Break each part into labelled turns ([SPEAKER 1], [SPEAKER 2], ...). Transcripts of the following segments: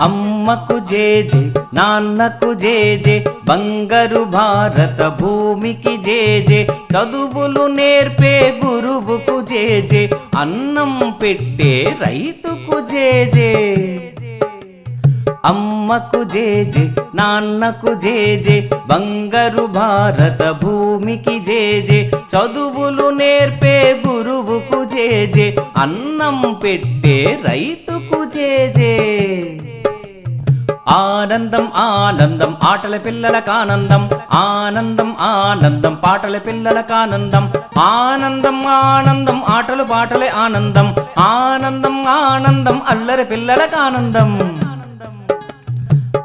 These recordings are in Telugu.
[SPEAKER 1] అమ్మకు జేజే నాన్నకు జేజే బంగారు భారత భూమికి జేజే చదువులు నేర్పే గురువుకు జేజే అన్నం పెట్టే రైతుకు జేజే అమ్మకు జేజే నాన్నకు జేజే బంగారు భారత భూమికి జేజే చదువులు నేర్పే గురువుకు జేజే అన్నం పెట్టే రైతుకు జేజే ఆనందం ఆనందం ఆటల పిల్లలకు ఆనందం. ఆనందం ఆనందం పాటల పిల్లలకు ఆనందం. ఆనందం ఆనందం ఆటలు పాటలే ఆనందం. ఆనందం ఆనందం అల్లరి పిల్లలకు ఆనందం.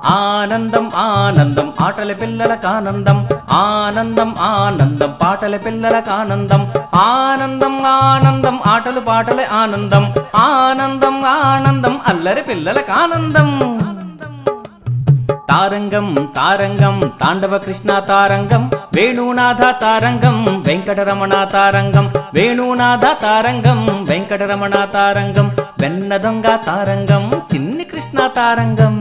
[SPEAKER 1] ఆనందం ఆనందం ఆటల పిల్లలకు ఆనందం. ఆనందం ఆనందం పాటల పిల్లలకు ఆనందం. ఆనందం ఆనందం ఆటలు పాటలే ఆనందం. ఆనందం ఆనందం అల్లరి పిల్లలకు ఆనందం. తారంగం తారంగం తాండవ కృష్ణ తారంగం వేణునాథ తారంగం వెంకటరమణ తారంగం వేణునాథ తారంగం వెంకటరమణ తారంగం వెన్న దొంగ తారంగం చిన్ని కృష్ణ తారంగం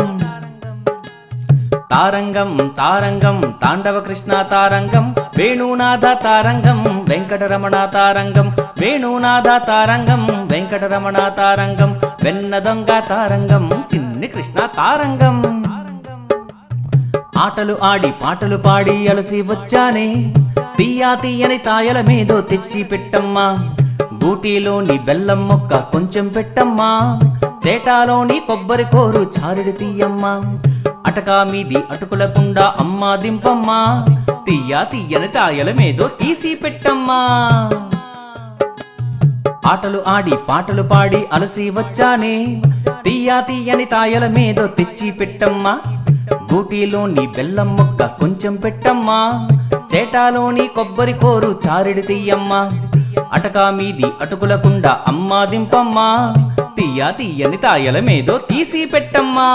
[SPEAKER 1] తారంగం తారంగం తాండవ కృష్ణ తారంగం వేణునాథ తారంగం వెంకటరమణ తారంగం వేణునాథ తారంగం వెంకటరమణ తారంగం వెన్న దొంగ తారంగం చిన్ని కృష్ణ తారంగం ఆటలు ఆడి పాటలు పాడి అలసి వచ్చానే. తీయా తీయని తాయల మీదో తెచ్చి పెట్టమ్మా. బూటీలోని బెల్లం మొక్క కొంచెం పెట్టమ్మా. చేటాలోని కొబ్బరి కోరు చారుడి తీయమ్మా. అటకా మీది అటుకులకుండా అమ్మా దింపమ్మా. తీయా తీయని తాయల మీదో తీసి పెట్టమ్మా. ఆటలు ఆడి పాటలు పాడి అలసి వచ్చానే. తీయా తీయని తాయల మీదో తెచ్చి పెట్టమ్మా. బూటీలోని బెల్లం ముక్క కొంచెం పెట్టమ్మా. చేటాలోని కొబ్బరి కోరు చారిడి తీయమ్మా. అటకా మీది అటుకులకుండా అమ్మా దింపమ్మా. తీయా తీయని తాయల మీదో తీసి పెట్టమ్మా.